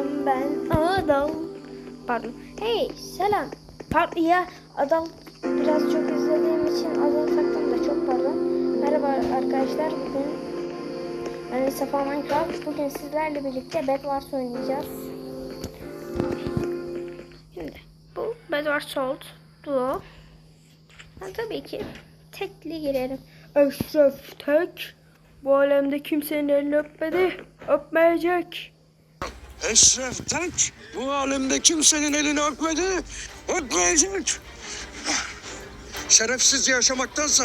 adam ben adam. Pardon. Hey selam. Pardon ya adam biraz çok izlediğim için adam taktım da çok pardon. Merhaba arkadaşlar bugün de Safa Minecraft. Bugün sizlerle birlikte Bedwars oynayacağız. Şimdi bu Bedwars Salt Duo. Ben tabii ki tekli girerim. Eşref tek. Bu alemde kimsenin elini öpmedi. Öpmeyecek. Eşref Tek bu alemde kimsenin elini öpmedi, öpmeyecek. Şerefsiz yaşamaktansa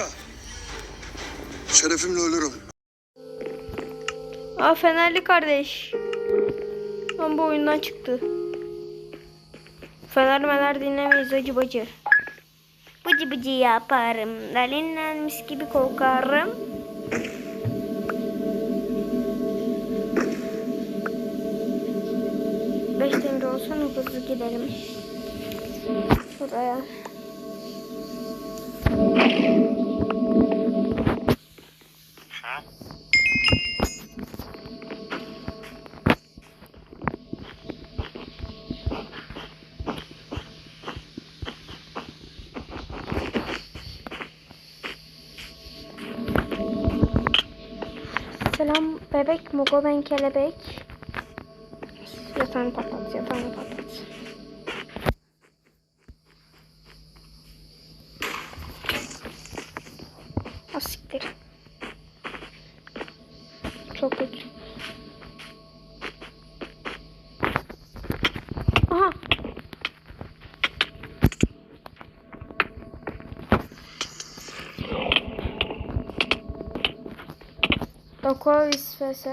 şerefimle ölürüm. Aa Fenerli kardeş. Lan bu oyundan çıktı. Fener mener dinlemeyiz acı bacı. Bıcı bıcı yaparım. Dalinlenmiş gibi korkarım. Hızlı gidelim. Buraya. Selam bebek Mugo ben kelebek. Yatağını patlat yatağını patlat. Dokovis vs.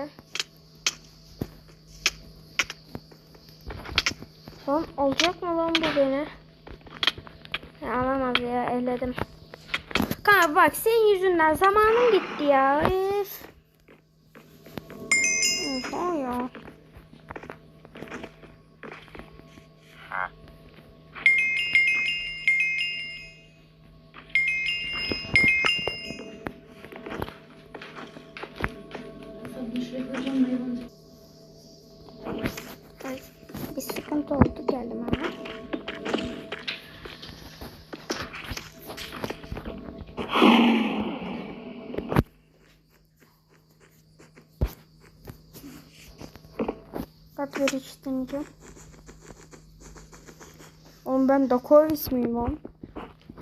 Lan olacak mı lan bu beni? Ya, alamaz ya elledim. Kanka bak senin yüzünden zamanım gitti ya. Üf. Kat deneyeceğim. Oğlum ben Dakovis miyim lan?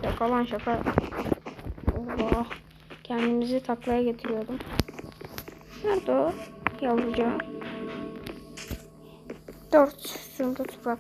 Şaka lan şaka. Oha. Kendimizi taklaya getiriyordum. Nerede o? Yavrucağı. Dört. Şurada toprak.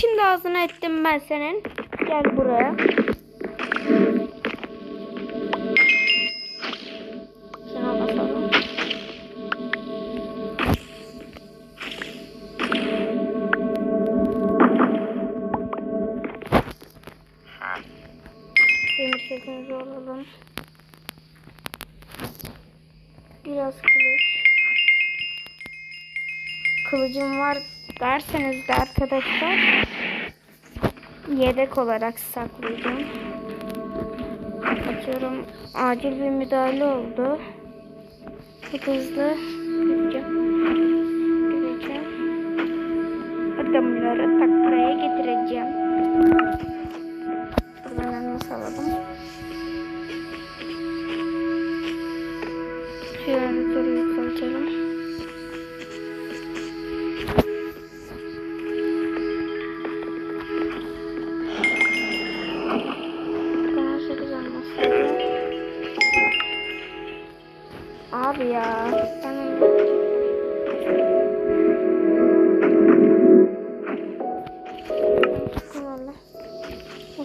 Şimdi ağzına ettim ben senin. Gel buraya. Derseniz de arkadaşlar yedek olarak saklayacağım. Atıyorum acil bir müdahale oldu. Çok hızlı gideceğim. Gideceğim. Adamları taklaya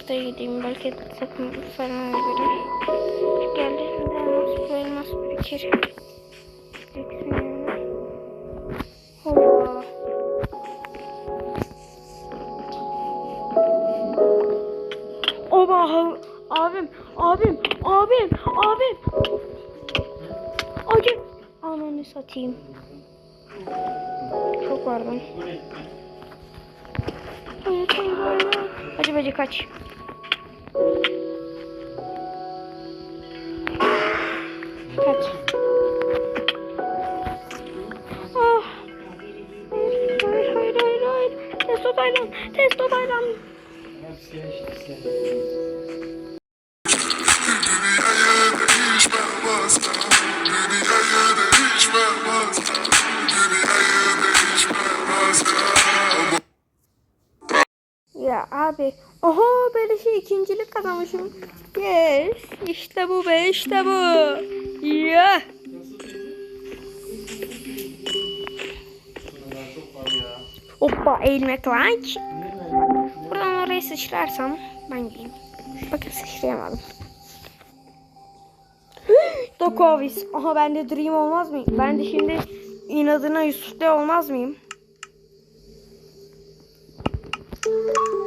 Ortaya gideyim belki takım falan alırım. Geldiğinde elmas bu elmas birikir. Allah. Ah, abim, abim, abim, abim. Acı. Ananı satayım. Çok. Hacı bacı kaç. Kaç. Değişmez Dünyayı değişmez Ya abi. Oho böyle şey ikincilik kazanmışım. Yes. İşte bu be işte bu. Ya. Hoppa eğilme klanç. Buradan oraya sıçrarsam ben gideyim. Bakın sıçrayamadım. Dokovis. Aha ben de Dream olmaz mıyım? Ben de şimdi inadına Yusuf'ta olmaz mıyım?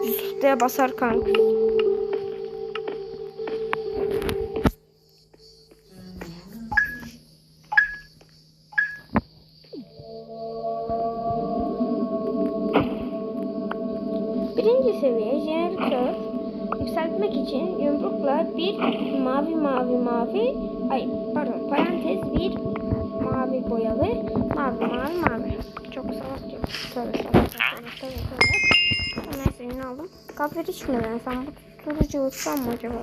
Yusuf'ta basar kanka. Kahve içmeden sen bu tuturucu uçsam mı acaba?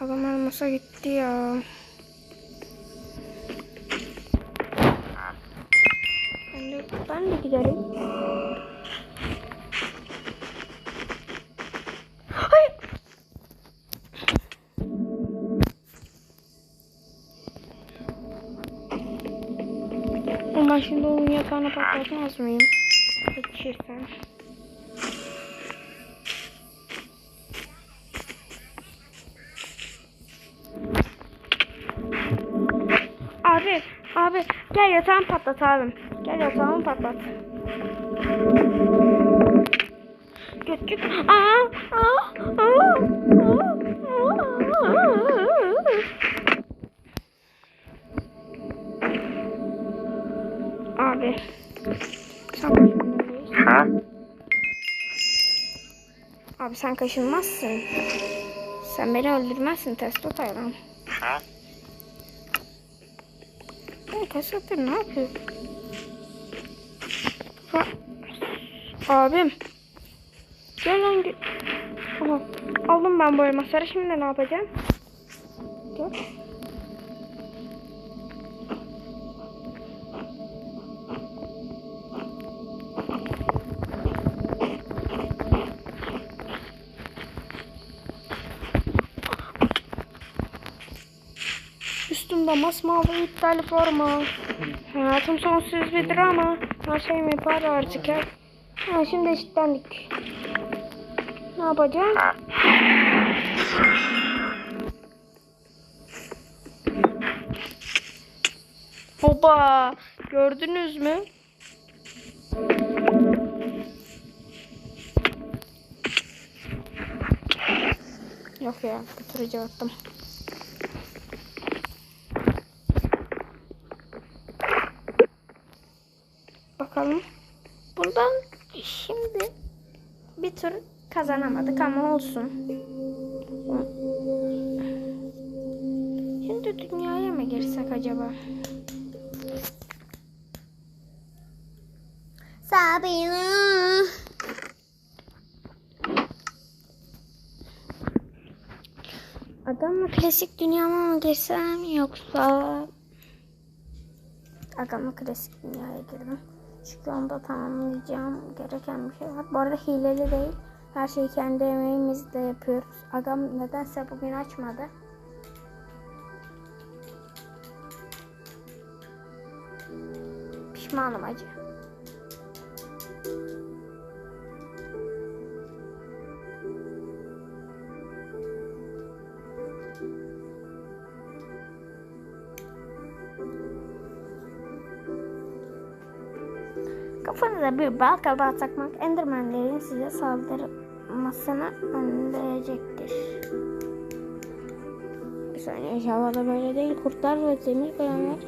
Adam elmasa gitti ya. Ben de, ben de giderim. Hayır. Ben şimdi onun yatağına patlatmaz mıyım? Geçirsen. Abi, abi gel yatağımı patlat abim. Gel yatağımı patlat. Götçük. Aa, aa, aa, Abi. Sen kaşınmalıyız. Abi sen kaşınmazsın. Sen beni öldürmezsin testo taylan. Ya Kasapır ne yapıyor? Ha. Abim. Gel lan gel. Aha. Aldım ben bu elmasları. Şimdi ne yapacağım? Gel. Masmavi iptal forma. Hayatım sonsuz bir drama. Her şeyim yapar artık hep. Ha, şimdi eşitlendik. Ne yapacağız? Hoba! Gördünüz mü? Yok ya, götürücü attım. Bakalım. Bundan şimdi bir tur kazanamadık ama olsun. Şimdi dünyaya mı girsek acaba? Sabina. Adamla klasik dünyama mı girsem yoksa Agama klasik dünyaya girdim. Çünkü onda tamamlayacağım gereken bir şey var. Bu arada hileli değil. Her şeyi kendi emeğimizle yapıyoruz. Agam nedense bugün açmadı. Pişmanım acı. Bir bal kabağı takmak Endermanlerin size saldırmasını önleyecektir. Bir saniye Java'da böyle değil. Kurtlar ve demir golemler.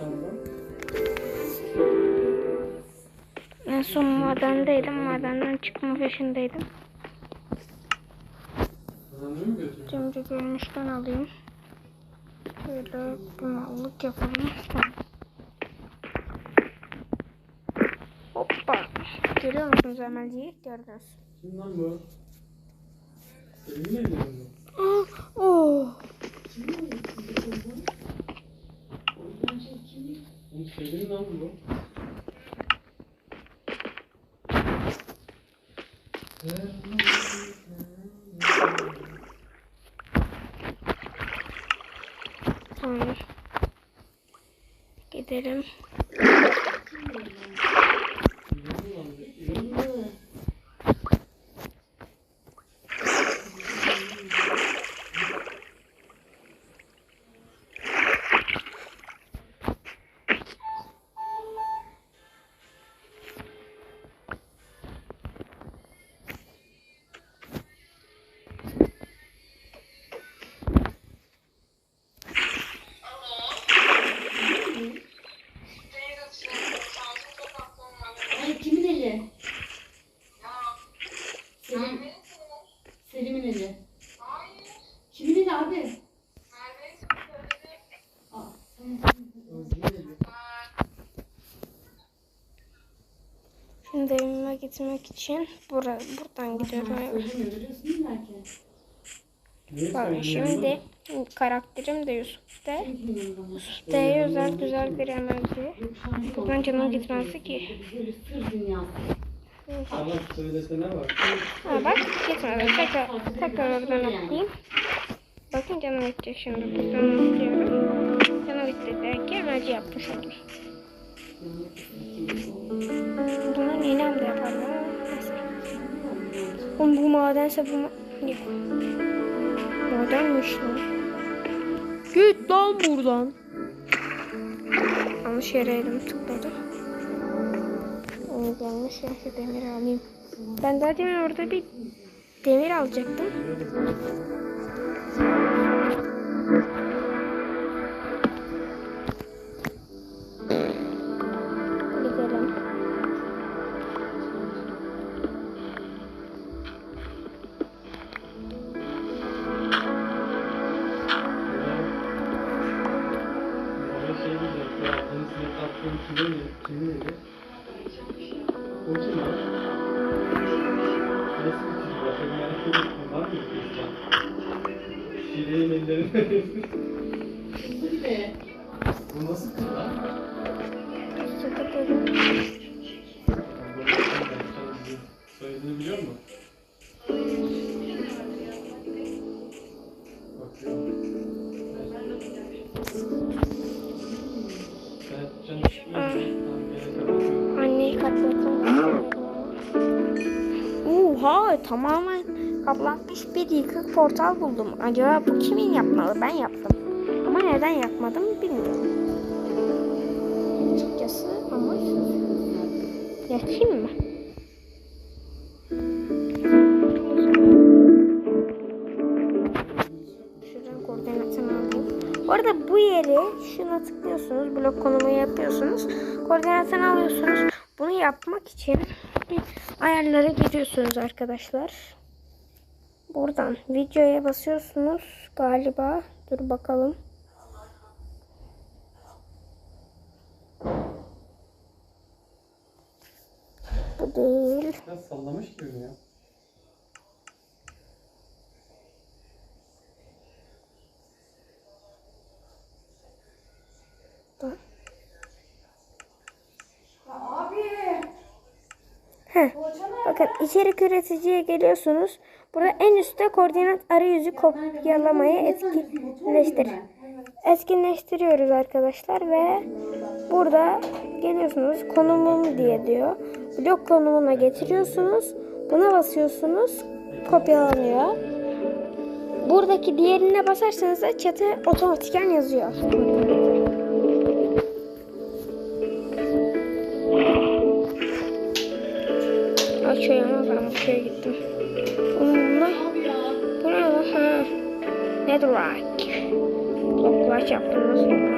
En son madendeydim. Madenden çıkma peşindeydim. Cimri görünüşten alayım. Böyle bir mallık yapalım. Tamam. Hoppa. Görüyor musunuz emelciyi? Gördünüz. Kim lan bu? Evinde mi bu? Ah, oh. Selim lan bu. Tamam. Gidelim. Gitmek için bura, buradan gidiyorum. Bak şimdi karakterim de Yusuf'te. Yusuf'te özel güzel bir emelci. Buradan canım gitmezdi ki. Allah söylesene bak. Ha bak gitmedi. Tekrar, tekrar oradan atlayayım. Bakın canım gidecek şimdi. Buradan atlıyorum. Canım gitti belki emelci yapmış olur. Madense bu. Madenmiş lan. Git lan buradan. Yanlış yere elim tıkladı. Evet, yanlış yere demir alayım. Ben daha demin orada bir demir alacaktım. O? Nasıl. Bu nasıl kız lan? Sıkı dedim. Oha tamamen kaplanmış bir yıkık portal buldum. Acaba bu kimin yapmalı? Ben yaptım. Ama neden yapmadım bilmiyorum. Açıkçası ama yakayım mı? Şuradan koordinatını alayım. Bu arada bu yeri şuna tıklıyorsunuz. Blok konumu yapıyorsunuz. Koordinatını alıyorsunuz. Bunu yapmak için bir ayarlara giriyorsunuz arkadaşlar. Buradan videoya basıyorsunuz galiba. Dur bakalım. Bu değil. Ya sallamış gibi ya? Heh. Bakın içerik üreticiye geliyorsunuz. Burada en üstte koordinat arayüzü kopyalamayı etkinleştir. Etkinleştiriyoruz arkadaşlar ve burada geliyorsunuz konumum diye diyor. Blok konumuna getiriyorsunuz. Buna basıyorsunuz. Kopyalanıyor. Buradaki diğerine basarsanız da çatı otomatiken yazıyor. Köy ama ben bu köye gittim. Ya. bu ne? Ha. Netherite. Bloklar yaptım nasıl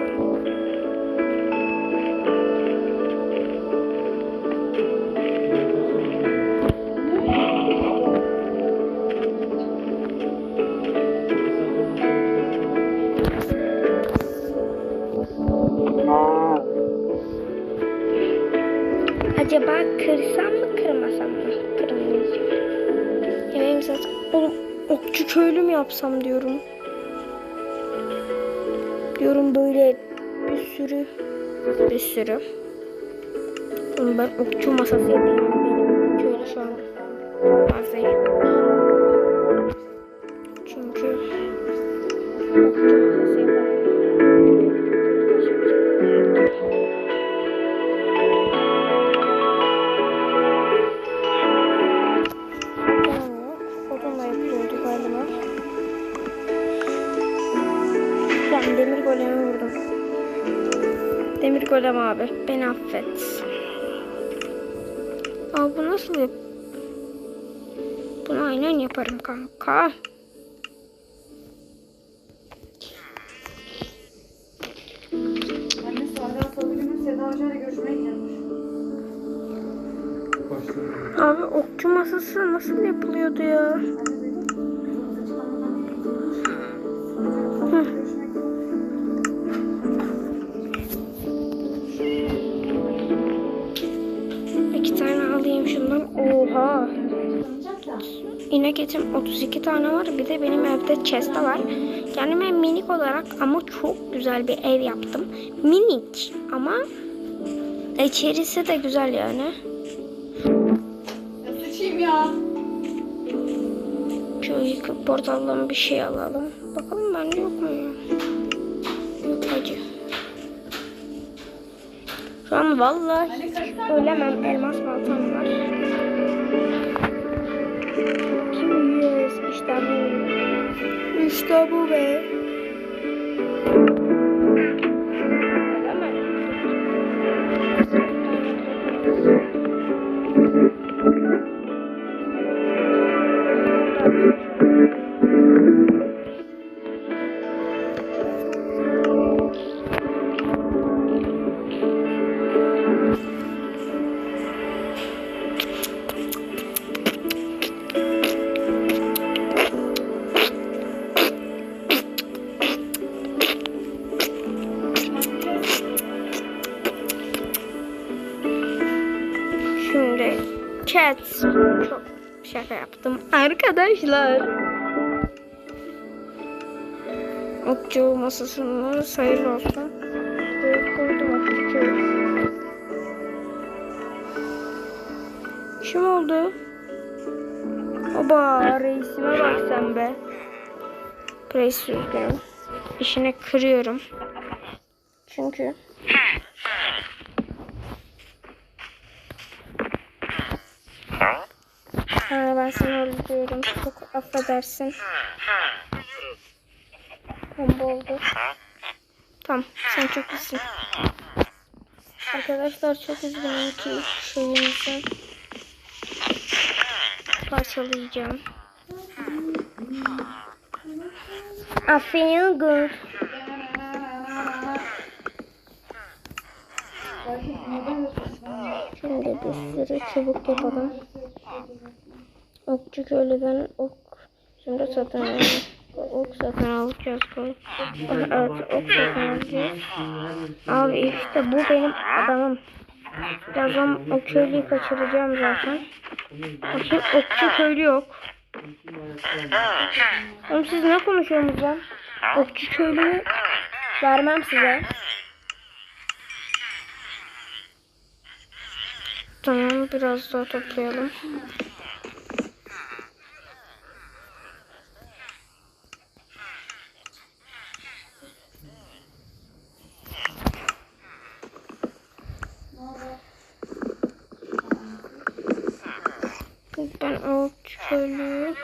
Oğlum okçu köylü mü yapsam diyorum. Diyorum böyle bir sürü bir sürü. Oğlum ben okçu masası yapayım. Köylü şu an fazla Golem abi beni affet. Aa bu nasıl yap? Bunu aynen yaparım kanka. Anne Sahra Salı günü Seda görüşmeye. Başladım. Abi okçu masası nasıl yapılıyordu ya? Anne İnek etim 32 tane var. Bir de benim evde chest'te var. Kendime minik olarak ama çok güzel bir ev yaptım. Minik ama içerisi de güzel yani. Ya sıçayım ya. Şu yıkık portaldan bir şey alalım. Bakalım bende yok mu ya? Yok acı. Şu an vallahi hiç ölemem. Elmas baltam var. Yes, işte bu. İşte bu be. Yaptım arkadaşlar. Okçu masasını sayılı olsun. Böyle koydum okçu. Kim oldu? Oba reisime bak sen be. Reis üzgünüm. İşine kırıyorum. Çünkü Ha, ben seni öldürüyorum. Çok affedersin. Bomba oldu. Tamam, sen çok iyisin. Arkadaşlar çok üzgünüm ki şeyimizi parçalayacağım. I feel good. Şimdi bir sürü çubuk yapalım. Okçu köylüden ok şimdi satın alalım. Ok satın alacağız. Evet ok satın alacağız. Abi işte bu benim adamım. Birazdan o köylüyü kaçıracağım zaten. Bakayım okçu köylü yok. Oğlum siz ne konuşuyorsunuz lan? Okçu köylüyü vermem size. Tamam biraz daha toplayalım. Ben köylüyü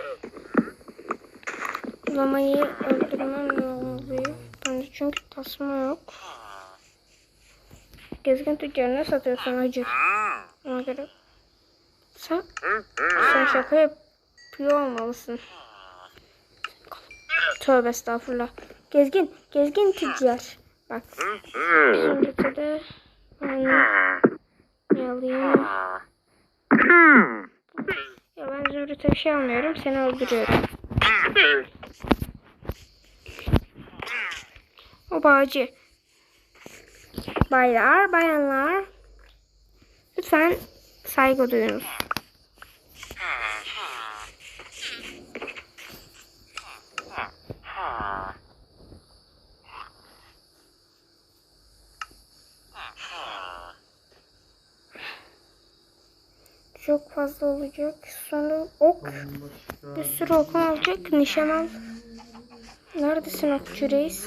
Lamayı öldürmem lazım. Çünkü tasma yok. Gezgin tüccarına satıyorsun acı. Ona göre Sen, sen şaka yapıyor olmalısın. Tövbe estağfurullah. Gezgin, gezgin tüccar. Bak. Zümrüt'e de ben ne alayım? Ya ben Zümrüt'e bir şey almıyorum. Seni öldürüyorum. O bağcı. Baylar, bayanlar. Lütfen saygı duyunuz. Çok fazla olacak. Sonra ok. Bir sürü okum olacak. Nişan al. Neredesin okçu reis?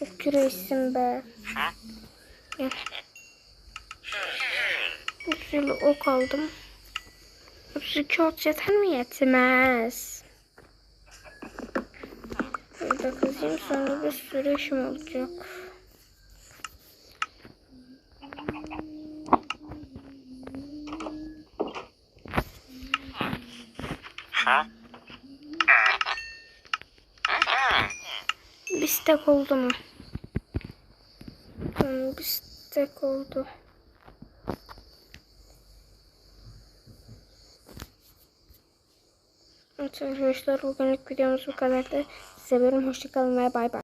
Okçu reisim be. Bir sürü ok aldım. 32 ok yeter mi? Yetmez. Burada kazayım sonra bir sürü işim olacak. Bir stek oldu mu? Bir stek oldu. Evet arkadaşlar bugünlük videomuz bu kadardı. Size seviyorum. Hoşçakalın ve bay bay.